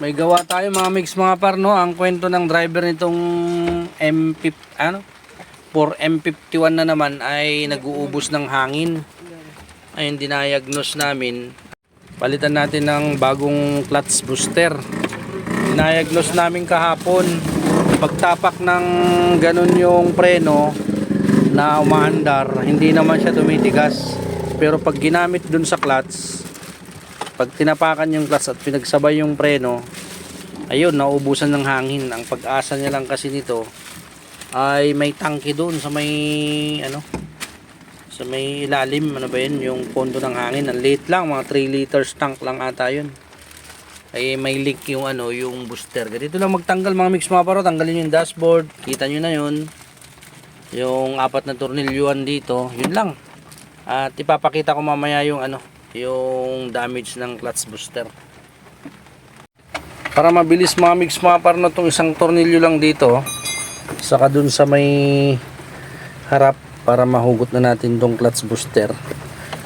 May gawa tayo mga mix mga par no. Ang kwento ng driver nitong M50 ano? For M51 na naman ay nag-uubos ng hangin. Ayun dinayagnos namin. Palitan natin ng bagong clutch booster. Dinayagnos namin kahapon. Pagtapak ng ganun yung preno na umaandar, hindi naman siya tumitigas. Pero pag ginamit dun sa clutch, pag tinapakan yung clutch at pinagsabay yung preno ayun naubusan ng hangin. Ang pag-asa niya lang kasi nito ay may tangke doon sa may ano sa may ilalim. Ano ba yun? Yung pondo ng hangin. Ang liit lang mga 3 liters tank lang ata yun. Ay may leak yung ano yung booster. Ganito lang magtanggal mga mix mga paro. Tanggalin yung dashboard. Kita nyo na yun. Yung apat na tornilyuan dito yun lang. At ipapakita ko mamaya yung ano yung damage ng clutch booster. Para mabilis mga mix mga par na itong isang tornilyo lang dito saka dun sa may harap para mahugot na natin tong clutch booster.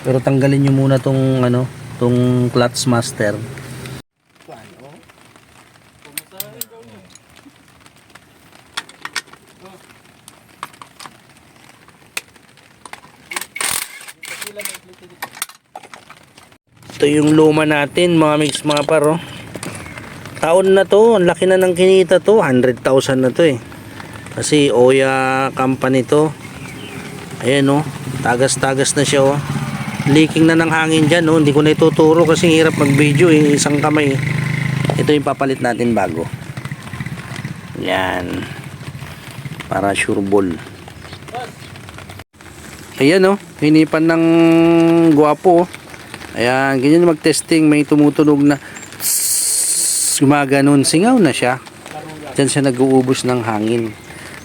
Pero tanggalin nyo muna tong ano tong clutch master ito yung luma natin mga mix mga paro taon na to ang laki na ng kinita to 100,000 na to eh. Kasi Oya company to. Ayan oh. Tagas tagas na siya oh. Leaking na ng hangin dyan oh. Hindi ko na ituturo kasi hirap mag video eh. Isang kamay ito yung papalit natin bago. Yan para sure ball. Ayan oh. Hinipan ng guwapo oh Ayan, ganyan mag-testing, may tumutunog na gumaganon, singaw na siya. Diyan siya nag-uubos ng hangin.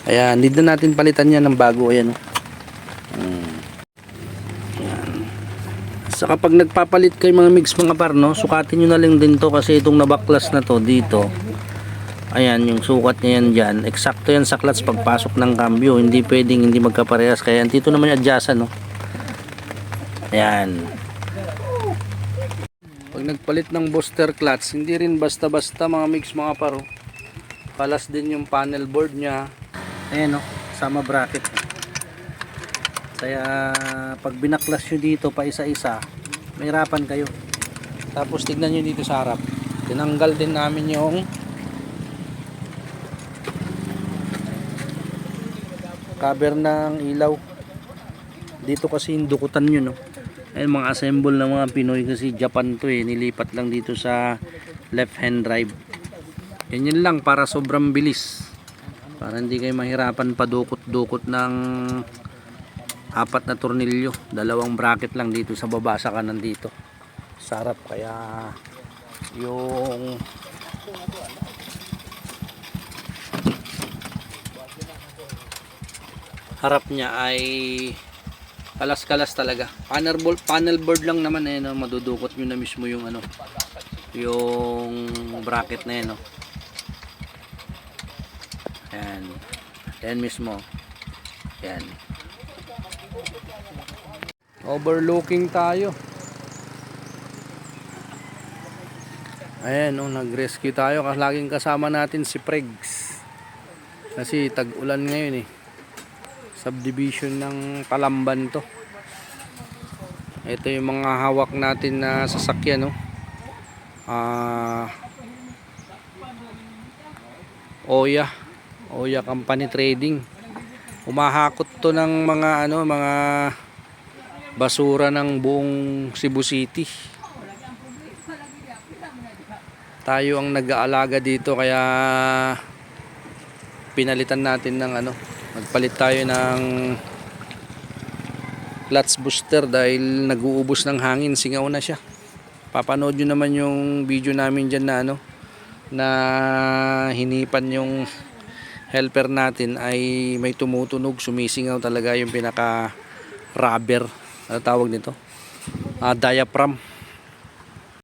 Ayan, need na natin palitan yan ng bago. Ayan. oh. Hmm. Ayan. Sa kapag nagpapalit kayo mga mix mga par, no, sukatin nyo na lang din to kasi itong nabaklas na to dito. Ayan, yung sukat niya yan dyan. Eksakto yan sa clutch pagpasok ng cambio. Hindi pwedeng hindi magkaparehas. Kaya dito naman yung adjustan, no. Ayan. Nagpalit ng booster clutch, hindi rin basta-basta mga mix mga paro. Palas din yung panel board niya. Ayan o, sama bracket. Kaya pag binaklas nyo dito pa isa-isa, mahirapan kayo. Tapos tignan nyo dito sa harap. Tinanggal din namin yung cover ng ilaw. Dito kasi yung dukutan nyo no. Ayun mga assemble ng mga Pinoy kasi Japan to eh. Nilipat lang dito sa left hand drive. Yan yun lang para sobrang bilis. Para hindi kayo mahirapan padukot-dukot ng apat na tornilyo. Dalawang bracket lang dito sa baba sa kanan dito. Sarap kaya yung harap niya ay kalas-kalas talaga. Panel board, panel board lang naman eh, no? madudukot nyo na mismo yung ano, yung bracket na yan, no? Yan. Yan mismo. Yan. Overlooking tayo. Ayan, no, nag-rescue tayo. Laging kasama natin si Pregs. Kasi tag-ulan ngayon eh subdivision ng Palamban to. Ito yung mga hawak natin na sasakyan no ah Oya. Oya Company Trading. Umahakot to ng mga ano mga basura ng buong Cebu City. Tayo ang nag-aalaga dito kaya pinalitan natin ng ano nagpalit tayo ng clutch booster dahil nag-uubos ng hangin. Singaw na siya. Papanood nyo naman yung video namin dyan na ano na hinipan yung helper natin ay may tumutunog. Sumisingaw talaga yung pinaka rubber ano tawag nito? Ah, diaphragm